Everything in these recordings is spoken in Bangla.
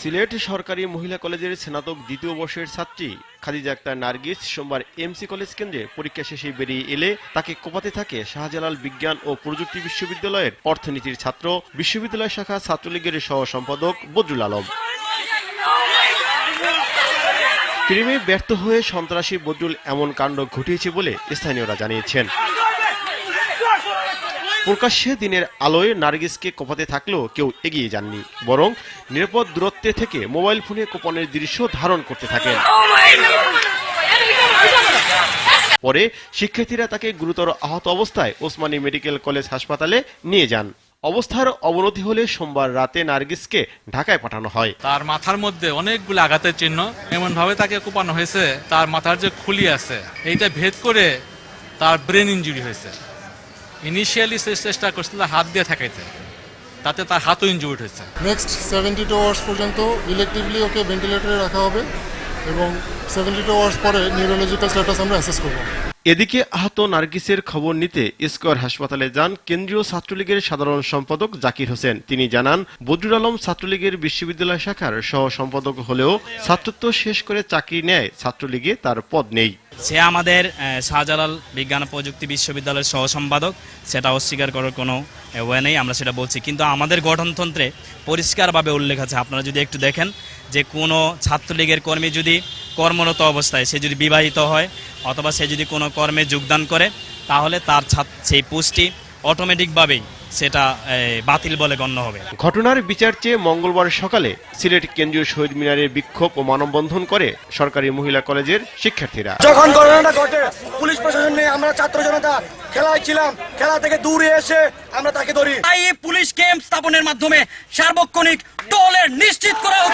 সিলেট সরকারি মহিলা কলেজের স্নাতক দ্বিতীয় বর্ষের ছাত্রী খাদিজা আক্তার নার্গিস সোমবার এমসি কলেজ কেন্দ্রে পরীক্ষা শেষে বেরিয়ে এলে তাকে কোপাতে থাকে শাহজালাল বিজ্ঞান ও প্রযুক্তি বিশ্ববিদ্যালয়ের অর্থনীতির ছাত্র, বিশ্ববিদ্যালয় শাখা ছাত্রলীগের সহ সম্পাদক বদরুল আলম। প্রেমে ব্যর্থ হয়ে সন্ত্রাসী বদরুল এমন কাণ্ড ঘটিয়েছে বলে স্থানীয়রা জানিয়েছেন। প্রকাশ্যে দিনের আলোয় নার্গিসকে কোপাতে থাকলেও কেউ এগিয়ে যাননি, বরং নিরাপদ দূরত্বে থেকে মোবাইল ফোনে কোপনের দৃশ্য ধারণ করতে থাকেন। পরে শিক্ষার্থীরা তাকে গুরুতর আহত অবস্থায় ওসমানী মেডিকেল কলেজ হাসপাতালে নিয়ে যান। অবস্থার অবনতি হলে সোমবার রাতে নার্গিসকে ঢাকায় পাঠানো হয়। তার মাথার মধ্যে অনেকগুলো আঘাতের চিহ্ন এমন ভাবে তাকে কোপানো হয়েছে, তার মাথার যে খুলি আছে, এইটা ভেদ করে তার ব্রেন ইনজুরি হয়েছে। ইনিশিয়ালি সে চেষ্টা করছিল হাত দিয়ে ঠেকাইতে। তাতে তার হাতও ইঞ্জুরি হয়েছে। নেক্সট সেভেন্টি টু আওয়ার্স পর্যন্ত ইলেকটিভলি ওকে ভেন্টিলেটরে রাখা হবে এবং সেভেন্টি টু আওয়ার্স পরে নিউরোলজিক্যাল স্ট্যাটাস আমরা অ্যাসেস করব। এদিকে আহত নার্গিসের খবর নিতে স্কয়ার হাসপাতালে যান কেন্দ্রীয় ছাত্রলীগের সাধারণ সম্পাদক জাকির হোসেন। তিনি জানান, বদরুল আলম ছাত্রলীগের বিশ্ববিদ্যালয় শাখার সহ সম্পাদক হলেও ছাত্রত্ব শেষ করে চাকরি নেয় ছাত্রলীগে, তার পদ নেই। সে আমাদের শাহজালাল বিজ্ঞান প্রযুক্তি বিশ্ববিদ্যালয়ের সহ সম্পাদক সেটা অস্বীকার করার কোনো ওয়ে নেই, আমরা সেটা বলছি। কিন্তু আমাদের গঠনতন্ত্রে পরিষ্কারভাবে উল্লেখ আছে। আপনারা যদি একটু দেখেন যে কোনো ছাত্রলীগের কর্মী যদি কর্মরত অবস্থায়, সে যদি বিবাহিত হয় অথবা সে যদি কোনো কর্মে যোগদান করে তাহলে তার সেই পোস্টটি অটোমেটিকভাবেই সেটা বাতিল বলে গণ্য হবে। ঘটনার বিচার চেয়ে মঙ্গলবার সকালে সিলেট কেন্দ্রীয় শহীদ মিনারে বিক্ষোভ ও মানববন্ধন করে সরকারি মহিলা কলেজের শিক্ষার্থীরা। যখন ঘটনাটা ঘটে পুলিশ প্রশাসন নিয়ে আমরা ছাত্র জনতা খেলায় ছিলাম খেলা থেকে দূরে এসে আমরা তাকে ধরি। তাই এই পুলিশ ক্যাম্প স্থাপনের মাধ্যমে সার্বক্ষণিক টহলের নিশ্চিত করা হোক।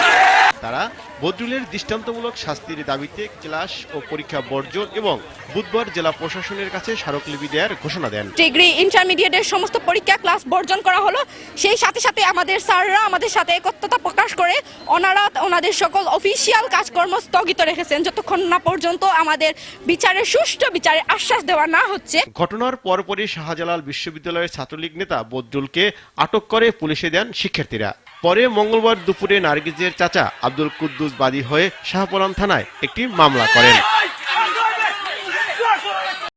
তারা বদরুলের দৃষ্টান্তমূলক শাস্তির দাবিতে ক্লাস ও পরীক্ষা বর্জন এবং বুধবার জেলা প্রশাসনের কাছে স্মারকলিপি দেওয়ার ঘোষণা দেন। ডিগ্রি ইন্টারমিডিয়েটের সমস্ত পরীক্ষা ক্লাস বর্জন করা হলো। সেই সাথে সাথে আমাদের স্যাররা আমাদের সাথে একত্রতা প্রকাশ করে ওনারা ওনাদের সকল অফিসিয়াল কাজকর্ম স্থগিত রেখেছেন। যতক্ষণ না পর্যন্ত আমাদের বিচারে সুষ্ঠু বিচারে আশ্বাস দেওয়া না হচ্ছে। ঘটনার পরপরই শাহজালাল বিশ্ববিদ্যালয়ের ছাত্রলীগ নেতা বদরুলকে আটক করে পুলিশে দেন শিক্ষার্থীরা। পরে মঙ্গলবার দুপুরে নার্গিজের চাচা আব্দুল কুদ্দুস বাদী হয়ে শাহপরান থানায় একটি মামলা করেন।